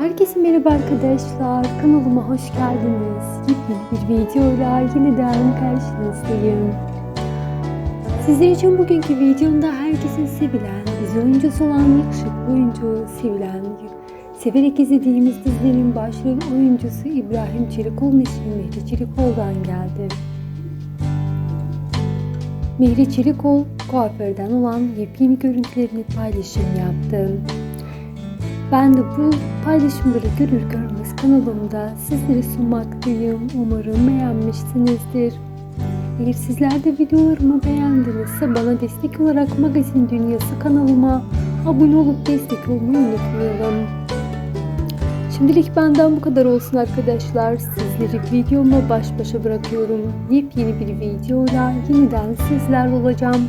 Herkese merhaba arkadaşlar. Kanalıma hoş geldiniz. Yepyeni bir videoyla yeniden karşınızdayım. Sizler için bugünkü videomda herkesin sevilen, dizi oyuncusu olan yakışıklı oyuncu, sevilen, severek izlediğimiz dizilerin başrol oyuncusu İbrahim Çelikoğlu'nun eşi Mehri Çelikoğlu'dan geldi. Mehri Çelikol, kuaförden olan yepyeni görüntülerini paylaşım yaptı. Ben de bu paylaşımları görür görmez kanalımda sizlere sunmaktayım. Umarım beğenmişsinizdir. Eğer sizler de videolarımı beğendinizse bana destek olarak Magazin Dünyası kanalıma abone olup destek olmayı unutmayalım. Şimdilik benden bu kadar olsun arkadaşlar. Sizleri videomla baş başa bırakıyorum. Yepyeni bir videoyla yeniden sizlerle olacağım.